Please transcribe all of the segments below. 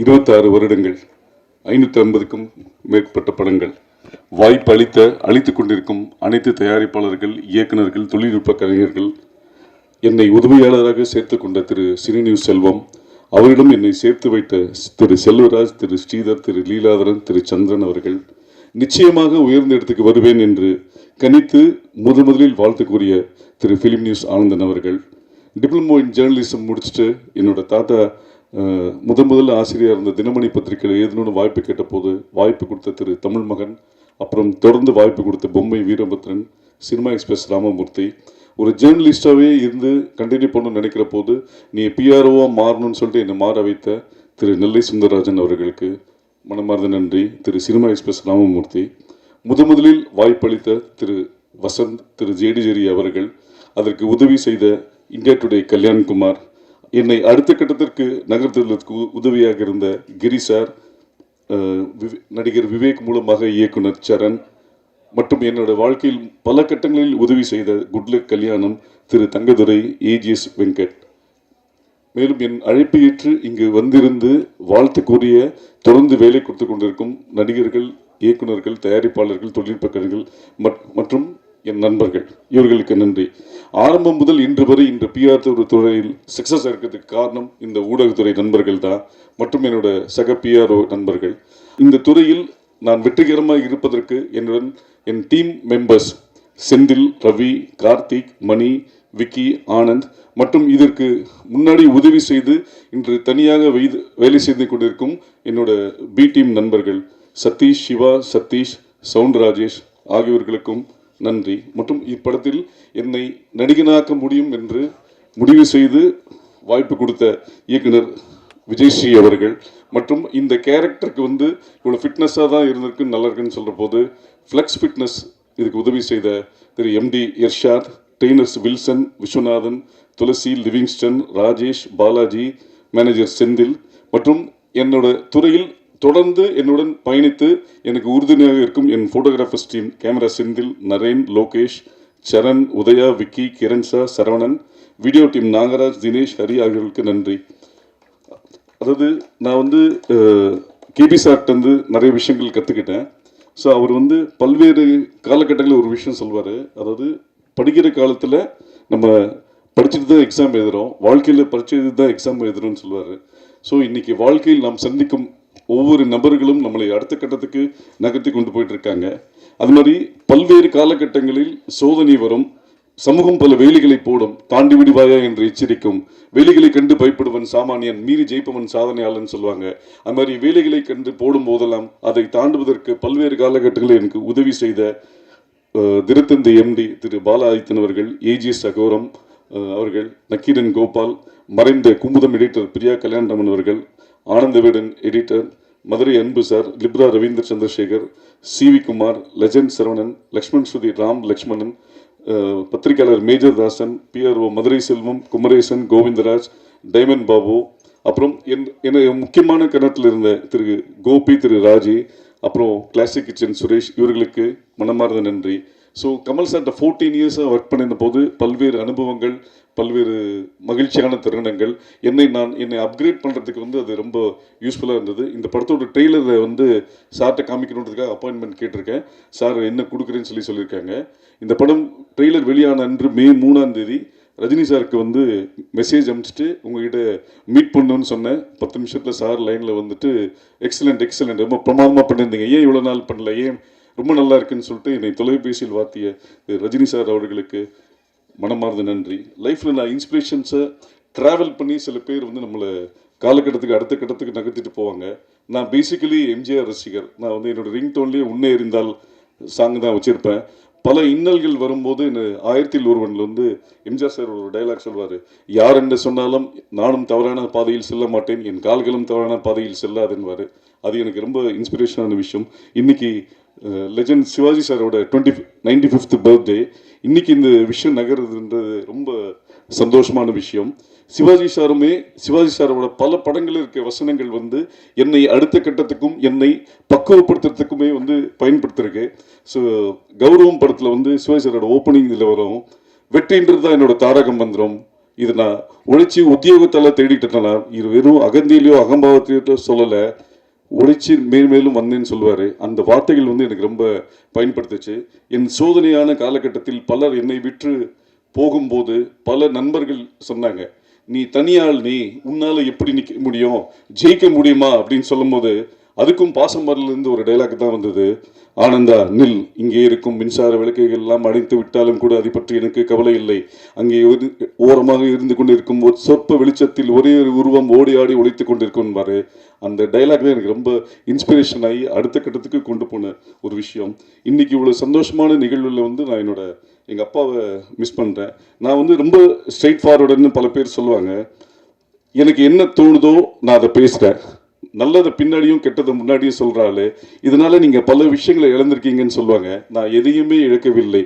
இருபத்தாறு வருடங்கள் ஐநூற்றி ஐம்பதுக்கும் மேற்பட்ட படங்கள். வாய்ப்பு அளித்த அளித்து கொண்டிருக்கும் அனைத்து தயாரிப்பாளர்கள் இயக்குனர்கள் தொழில்நுட்ப கலைஞர்கள் என்னை உதவியாளராக சேர்த்து கொண்ட திரு சிறுநியூஸ் செல்வம் அவரிடம் என்னை சேர்த்து வைத்த திரு செல்வராஜ் திரு ஸ்ரீதர் திரு லீலாதரன் திரு சந்திரன் அவர்கள் நிச்சயமாக உயர்ந்த இடத்துக்கு வருவேன் என்று கணித்து முதன் முதலில் வாழ்த்து கூறிய திரு ஃபிலிம் நியூஸ் ஆனந்தன் அவர்கள். டிப்ளமோ இன் ஜேர்னலிசம் முடிச்சுட்டு என்னோட தாத்தா முதன் முதல் முதல்ல ஆசிரியர் இருந்த தினமணி பத்திரிகையில் எழுதணும்னு வாய்ப்பு கேட்டபோது வாய்ப்பு கொடுத்த திரு தமிழ் மகன் அப்புறம் தொடர்ந்து வாய்ப்பு கொடுத்த பொம்மை வீரபத்ரன் சினிமா எக்ஸ்பிரஸ் ராமமூர்த்தி. ஒரு ஜேர்னலிஸ்டாகவே இருந்து கண்டினியூ பண்ணணும்னு நினைக்கிற போது நீ பிஆர்ஓவாக மாறணும்னு சொல்லிட்டு என்னை மாற வைத்த திரு நெல்லை சுந்தரராஜன் அவர்களுக்கு மனமார்ந்த நன்றி. திரு சினிமா எக்ஸ்பிரஸ் ராமமூர்த்தி. முத முதலில் வாய்ப்பளித்த திரு வசந்த் திரு ஜேடி ஜெரி அவர்கள் அதற்கு உதவி செய்த இந்தியா டுடே கல்யாண்குமார் என்னை அடுத்த கட்டத்திற்கு நகர்த்துவதற்கு உ- உதவியாக இருந்த கிரி சார் நடிகர் விவேக் மூலமாக இயக்குனர் சரண் மற்றும் என்னோட வாழ்க்கையில் பல கட்டங்களில் உதவி செய்த குட்லக் கல்யாணம் திரு தங்கதுரை ஏஜிஎஸ் வெங்கட். மேலும் என் அழைப்பு ஏற்று இங்கு வந்திருந்து வாழ்த்து கூறிய தொடர்ந்து வேலை கொடுத்து கொண்டிருக்கும் நடிகர்கள் இயக்குனர்கள் தயாரிப்பாளர்கள் தொழில்நுட்ப கலைஞர்கள் மற்றும் என் நண்பர்கள் இவர்களுக்கு நன்றி. ஆரம்பம் முதல் இன்று வரை இந்த பிஆர் துறையில் சக்சஸ் இருக்கிறதுக்கு காரணம் இந்த ஊடகத்துறை நண்பர்கள் தான். மற்றும் என்னோட சக பிஆர்ஓ நண்பர்கள். இந்த துறையில் நான் வெற்றிகரமாக இருப்பதற்கு என்னுடன் என் டீம் மெம்பர்ஸ் செந்தில் ரவி கார்த்திக் மணி விக்கி ஆனந்த் மற்றும் இதற்கு முன்னாடி உதவி செய்து இன்று தனியாக வைது வேலை செய்து கொண்டிருக்கும் என்னோட பி டீம் நண்பர்கள் சதீஷ் சிவா சதீஷ் சவுண்ட் ராஜேஷ் ஆகியோர்களுக்கும் நன்றி. மற்றும் இப்படத்தில் என்னை நடிகனாக்க முடியும் என்று முடிவு செய்து வாய்ப்பு கொடுத்த இயக்குனர் விஜய்ஸ்ரீ அவர்கள். மற்றும் இந்த கேரக்டருக்கு வந்து இவ்வளோ ஃபிட்னஸாக தான் இருந்திருக்கு நல்லா இருக்குன்னு சொல்கிற போது ஃப்ளெக்ஸ் ஃபிட்னஸ் இதுக்கு உதவி செய்த திரு MD Irshad trainers Wilson Viswanathan Thulasi Livingston Rajesh Balaji manager Senthil மற்றும் என்னோட துறையில் தொடர்ந்து என்னுடன் பயணித்து எனக்கு உறுதுணையாக இருக்கும் என் photographers team camera Senthil Naren Lokesh Saran Udhaya Vicky கிரண்சா Saravanan video team Nagaraj Dinesh Hari ஆகியோருக்கு நன்றி. அதாவது நான் வந்து கேபி சார்ட்ட வந்து நிறைய விஷயங்கள் கற்றுக்கிட்டேன் ஸோ அவர் வந்து பல்வேறு காலகட்டங்களில் ஒரு விஷயம் சொல்வார். அதாவது படிக்கிற காலத்தில் நம்ம படிச்சுட்டு தான் எக்ஸாம் எழுதுகிறோம் வாழ்க்கையில் படிச்சு தான் எக்ஸாம் எழுதுறோம்னு சொல்லுவார் ஸோ இன்றைக்கி வாழ்க்கையில் நாம் சந்திக்கும் ஒவ்வொரு நபர்களும் நம்மளை அடுத்த கட்டத்துக்கு நகர்த்தி கொண்டு போயிட்டு இருக்காங்க அது மாதிரி பல்வேறு காலகட்டங்களில் சோதனை வரும். சமூகம் பல வேலிகளை போடும். தாண்டி விடுவாயா என்று எச்சரிக்கும். வேலிகளை கண்டு பயப்படுவன் சாமானியன் மீறி ஜெயிப்பவன் சாதனையாளன் சொல்லுவாங்க. அது மாதிரி வேலைகளை கண்டு போடும் போதெல்லாம் அதை தாண்டுவதற்கு பல்வேறு காலகட்டங்களில் எனக்கு உதவி செய்த அஹ், எம்டி திரு பாலாதித்தன் அவர்கள் ஏஜிஎஸ் சகோரம் அவர்கள் நக்கீரன் கோபால் மறைந்த குமுதம் எடிட்டர் பிரியா கல்யாணரமன் அவர்கள் Anandavedan editor Madurai Anbu sir Libra Ravindra Chandrasekar C V Kumar Legend Saravanan Lakshman Shruti Ram Lakshmanan பத்திரிகையாளர் major Dasan PRO Madurai Selvam Kumaresan Govindaraj diamond Babu அப்புறம் என் என முக்கியமான கணத்தில் இருந்த திரு கோபி திரு ராஜி அப்புறம் கிளாசிக் கிச்சன் சுரேஷ் இவர்களுக்கு மனமார்ந்த நன்றி. ஸோ கமல் சார்ட்ட ஃபோர்டீன் இயர்ஸாக ஒர்க் பண்ணின போது பல்வேறு அனுபவங்கள் பல்வேறு மகிழ்ச்சியான தருணங்கள். என்னை நான் என்னை அப்கிரேட் பண்ணுறதுக்கு வந்து அது ரொம்ப யூஸ்ஃபுல்லாக இருந்தது. இந்த படத்தோட ட்ரெய்லரை வந்து சார்கிட்ட காமிக்கணுன்றதுக்காக அப்பாயின்மெண்ட் கேட்டிருக்கேன். சார் என்ன கொடுக்குறேன்னு சொல்லி சொல்லியிருக்காங்க. இந்த படம் ட்ரெய்லர் வெளியான அன்று மே மூணாம் தேதி ரஜினி சாருக்கு வந்து மெசேஜ் அனுப்பிச்சிட்டு உங்ககிட்ட மீட் பண்ணணும்னு சொன்னேன். பத்து நிமிஷத்தில் சார் லைனில் வந்துட்டு எக்ஸலண்ட் எக்ஸலண்ட் ரொம்ப பிரமாதமாக பண்ணியிருந்தீங்க. ஏன் இவ்வளோ நாள் பண்ணல? ஏன் ரொம்ப நல்லா இருக்குன்னு சொல்லிட்டு என்னை தொலைபேசியில் வாத்திய ரஜினி சார் அவர்களுக்கு மனமார்ந்த நன்றி. லைஃப்பில் நான் இன்ஸ்பிரேஷன்ஸை ட்ராவல் பண்ணி சில பேர் வந்து நம்மளை காலகட்டத்துக்கு அடுத்த கட்டத்துக்கு நகர்த்திட்டு போவாங்க. நான் பேசிக்கலி எம்ஜிஆர் ரசிகர். நான் வந்து என்னோடய ரிங் டோன்லேயே உன்னே எறிந்தால் சாங் தான் வச்சுருப்பேன். பல இன்னல்கள் வரும்போது என்ன ஆயிரத்தில் ஒருவனில் வந்து எம்ஜிஆர் சார் ஒரு டைலாக் சொல்வார் யார் என்று சொன்னாலும் நானும் தவறான பாதையில் செல்ல மாட்டேன். என் கால்களும் தவறான பாதையில் செல்லாதுன்னுவார். அது எனக்கு ரொம்ப இன்ஸ்பிரேஷனான விஷயம். இன்றைக்கி லெஜண்ட் சிவாஜி சாரோட டுவெண்ட்டி நைன்டி ஃபிஃப்த் பர்த்டே இன்னைக்கு இந்த விஷயம் நகருதுன்றது ரொம்ப சந்தோஷமான விஷயம். சிவாஜி சாருமே சிவாஜி சாரோட பல படங்களில் இருக்க வசனங்கள் வந்து என்னை அடுத்த கட்டத்துக்கும் என்னை பக்குவப்படுத்துறதுக்குமே வந்து பயன்படுத்திருக்கு. ஸோ கௌரவம் படத்தில் வந்து சிவாஜி சாரோட ஓப்பனிங் இதில் வரும். வெற்றின்றது தான் என்னோட தாரக மந்திரம். இது நான் உழைச்சி உத்தியோகத்தால தேடிட்டேன்னா இது வெறும் அகந்தியிலையோ அகம்பாவத்திலையோ சொல்லலை. உழைச்சி மேலும் வந்தேன்னு சொல்லுவார். அந்த வார்த்தைகள் வந்து எனக்கு ரொம்ப பயன்படுத்துச்சு. என் சோதனையான காலகட்டத்தில் பலர் என்னை விற்று போகும்போது பல நண்பர்கள் சொன்னாங்க நீ தனியால் நீ உன்னால் எப்படி நிற்க முடியும்? ஜெயிக்க முடியுமா? அப்படின்னு சொல்லும்போது அதுக்கும் பாசமரிலிருந்து ஒரு டைலாக் தான் வந்தது. ஆனந்தா நில். இங்கே இருக்கும் மின்சார விளக்குகள் எல்லாம் அடைத்து விட்டாலும் கூட அதை பற்றி எனக்கு கவலை இல்லை. அங்கே ஒரு ஓரமாக இருந்து கொண்டிருக்கும் ஒரு சொற்ப வெளிச்சத்தில் ஒரே ஒரு உருவம் ஓடி ஆடி ஒழித்து கொண்டிருக்கும் பாரு. அந்த டைலாக் தான் எனக்கு ரொம்ப இன்ஸ்பிரேஷன் ஆகி அடுத்த கட்டத்துக்கு கொண்டு போன ஒரு விஷயம். இன்னைக்கு இவ்வளோ சந்தோஷமான நிகழ்வில் வந்து நான் என்னோட எங்கள் அப்பாவை மிஸ் பண்ணுறேன் நான் வந்து ரொம்ப ஸ்ட்ரெயிட் ஃபார்வர்டுன்னு பல பேர் சொல்லுவாங்க. எனக்கு என்ன தோணுதோ நான் அதை பேசுகிறேன் நல்லதை பின்னாடியும் கெட்டதை முன்னாடியும் சொல்கிறாள் இதனால நீங்கள் பல விஷயங்களை இழந்திருக்கீங்கன்னு சொல்லுவாங்க. நான் எதையுமே இழக்கவில்லை.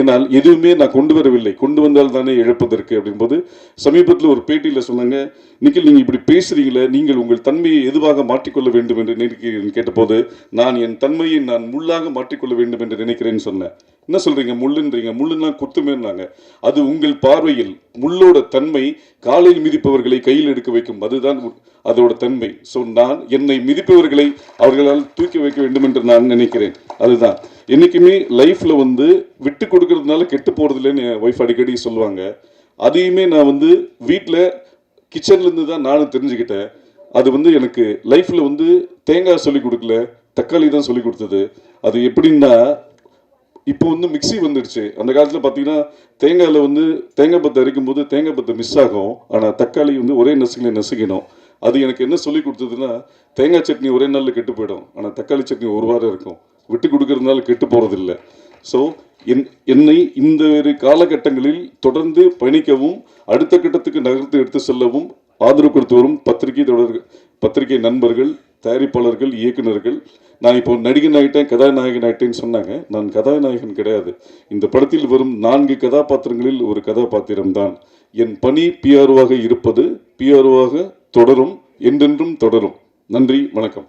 என்னால் எதுவுமே நான் கொண்டு வரவில்லை. கொண்டு வந்தால் தானே இழப்பதற்கு அப்படின்போது சமீபத்தில் ஒரு பேட்டியில் சொன்னாங்க நிக்கில் நீங்கள் இப்படி பேசுகிறீங்களே நீங்கள் உங்கள் தன்மையை எதுவாக மாற்றிக்கொள்ள வேண்டும் என்று நினைக்கிறேன் கேட்டபோது நான் என் தன்மையை நான் முள்ளாக மாற்றிக்கொள்ள வேண்டும் என்று நினைக்கிறேன்னு சொன்னேன். என்ன சொல்றீங்க? முள்ளுன்றீங்க. முள்ளுன்னா குத்துமேன்னாங்க. அது உங்கள் பார்வையில் முள்ளோட தன்மை காலில் மிதிப்பவர்களை கையில் எடுக்க வைக்கும். அதுதான் அதோட தன்மை. ஸோ நான் என்னை மிதிப்பவர்களை அவர்களால் தூக்கி வைக்க வேண்டும் என்று நான் நினைக்கிறேன். அதுதான். என்றைக்குமே லைஃப்பில் வந்து விட்டு கொடுக்கறதுனால கெட்டு போறதில்லைன்னு என் ஒய்ஃப் அடிக்கடி சொல்லுவாங்க. அதையுமே நான் வந்து வீட்டில் கிச்சன்லேருந்து தான் நானும் தெரிஞ்சுக்கிட்டேன். அது வந்து எனக்கு லைஃப்பில் வந்து தேங்காய் சொல்லி கொடுக்கல தக்காளி தான் சொல்லி கொடுத்தது. அது எப்படின்னா இப்போ வந்து மிக்ஸி வந்துடுச்சு அந்த காலத்தில் பார்த்தீங்கன்னா தேங்காயில் வந்து தேங்காய் பத்தை அரைக்கும் போது தேங்காய் பத்தை மிஸ் ஆகும். ஆனால் தக்காளி வந்து ஒரே நசுக்கில் நசுக்கணும் அது எனக்கு என்ன சொல்லி கொடுத்ததுன்னா தேங்காய் சட்னி ஒரே நாளில் கெட்டு போயிடும். ஆனால் தக்காளி சட்னி ஒரு வாரம் இருக்கும். விட்டு கொடுக்கறதுனால கெட்டு போகிறதில்ல ஸோ என் என்னை இந்த ஒரு காலகட்டங்களில் தொடர்ந்து பயணிக்கவும் அடுத்த கட்டத்துக்கு நகர்த்து எடுத்து செல்லவும் ஆதரவு கொடுத்து வரும் பத்திரிகை தொடர் பத்திரிகை நண்பர்கள் தயாரிப்பாளர்கள் இயக்குனர்கள் நான் இப்போ நடிகன் ஆகிட்டேன் கதாநாயகன் ஆகிட்டேன்னு சொன்னாங்க. நான் கதாநாயகன் கிடையாது. இந்த படத்தில் வரும் நான்கு கதாபாத்திரங்களில் ஒரு கதாபாத்திரம்தான். என் பணி பிஆர்ஓவாக இருப்பது பிஆர்ஓவாக தொடரும் என்றென்றும் தொடரும். நன்றி வணக்கம்.